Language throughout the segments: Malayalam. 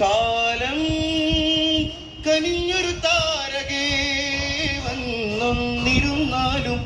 കാലം കനിഞ്ഞൊരു താരകേ വന്നൊന്നിരുന്നാലും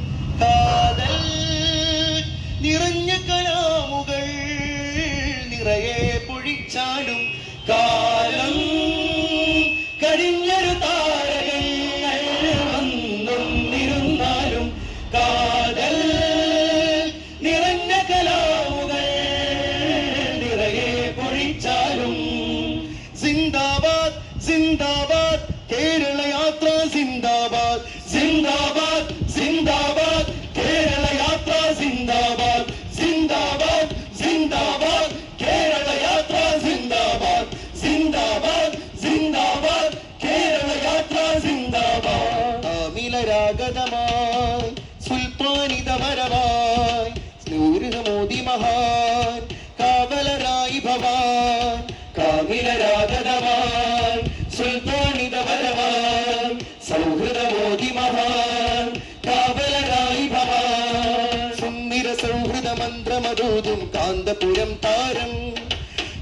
കാന്തപുരം താരം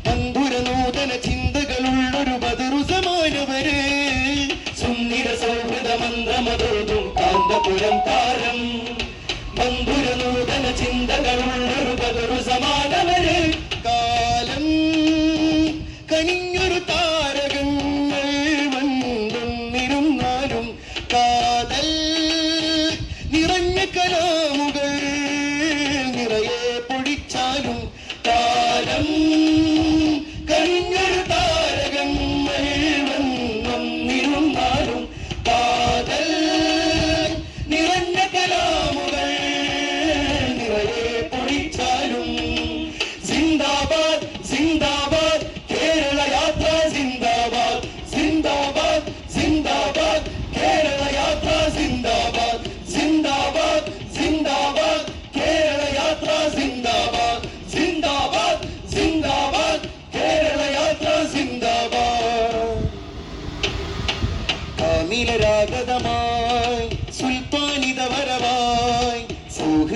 മന്ധുര നൂതന ചിന്തകളുള്ളൊരു ബദറു സമാനവര്. സുന്ദര സൗഹൃദ മന്ത്രമതോതും കാന്തപുരം താരം.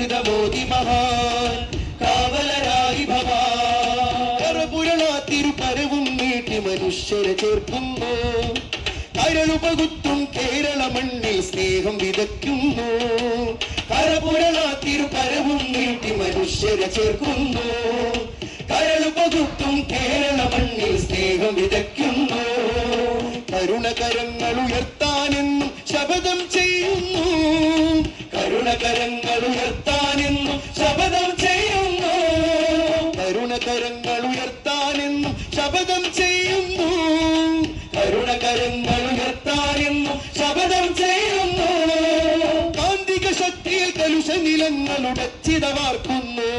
സൗഹൃദബോധി മഹാൻ കാവലരായി ഭവാൻ. കറപുരണ തിരുപരവും നീട്ടി മനുഷ്യരെ ചേർക്കുന്നു. കരളുപകുത്തും കേരള മണ്ണിൽ സ്നേഹം വിതയ്ക്കുന്നു. കരപുരണ തിരുപരവും നീട്ടി മനുഷ്യരെ ചേർക്കുന്നു. കരളുപകുത്തും കേരള മണ്ണിൽ സ്നേഹം വിതയ്ക്കുന്നു. കരുണകരങ്ങൾ ഉയർത്താനെന്നും ശപഥം ചെയ്യുന്നു. കരുണകരങ്ങൾ ഉയർത്താനെന്നും ശപഥം ചെയ്യുന്നു കരുണകരങ്ങൾ ഉയർത്താനെന്നും ശപഥം ചെയ്യുന്നു കരുണകരങ്ങൾ ഉയർത്താനെന്നും ശപഥം ചെയ്യുന്നു കാന്തിക ശക്തിയിൽ കലുഷ നിലങ്ങളുടെ ചിതവാർക്കുന്നു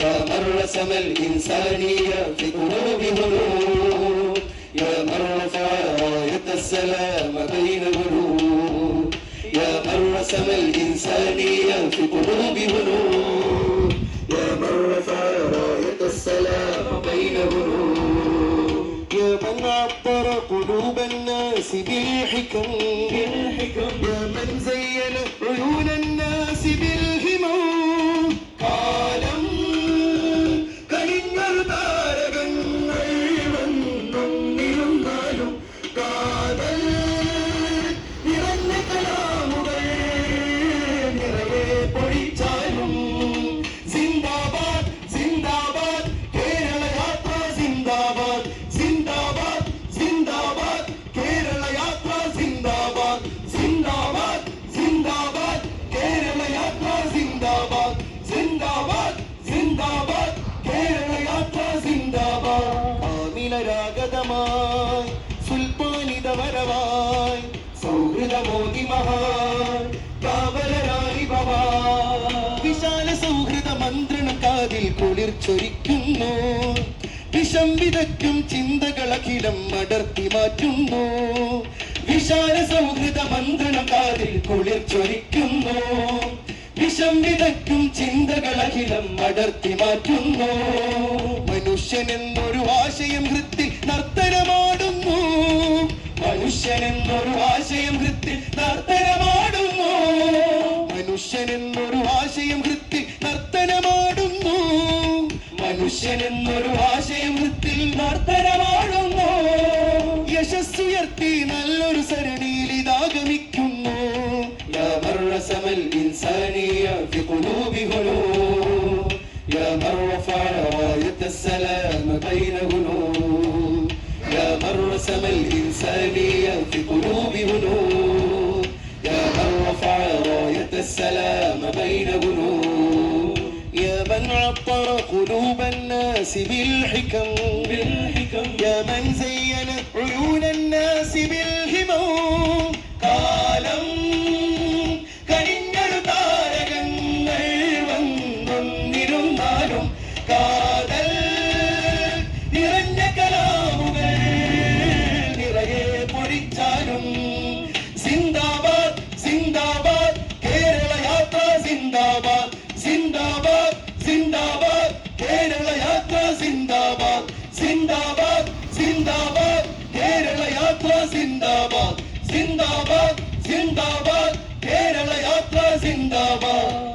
യാ മറുളസമൽ ഇൻസാനിയ ഫി ഖുലൂബി ഹുലൂബ് يا من رفع راية السلام بين القلوب يا من رسم الإنسانية في قلوب هنود يا من رفع راية السلام بين القلوب يا من عبر قلوب الناس بالحكم. بالحكم يا من زين عيون الناس بالهمم മന്ത്രണം കാതിൽ ചൊരിക്കുന്നു വിഷം വിതയ്ക്കും ചിന്തകളഖിലം അടർത്തി മാറ്റുന്നു. വിശാല സൗഹൃദ ബന്ധനം കാതിൽ കുളിർച്ചൊരിക്കുന്നു. വിഷം വിതയ്ക്കും ചിന്തകളഖിലം അടർത്തി മാറ്റുന്നു. മനുഷ്യനെന്നൊരു ആശയം ഹൃത്തിൽ നർത്തനമാടുന്നു മനുഷ്യനെന്നൊരു ആശയത്തിൽ നർത്തരമാടുന്നു യശസ്സുയർത്തി നല്ലൊരു സരണിയിൽ ഇതാഗമിക്കുന്നു يا من رفع راية السلام بين غنوم يا من رسم الإنسانية في قلوب هنوم يا من رفع راية السلام بين غنوم عطر قلوب الناس بالحكم. بالحكم. يا من زين عيون الناس بالهمم. சிந்தாபாத் சிந்தாபாத் சிந்தாபாத். கேரள யாத்ரா சிந்தாபாத். சிந்தாபாத் சிந்தாபாத். கேரள யாத்ரா சிந்தாபாத்.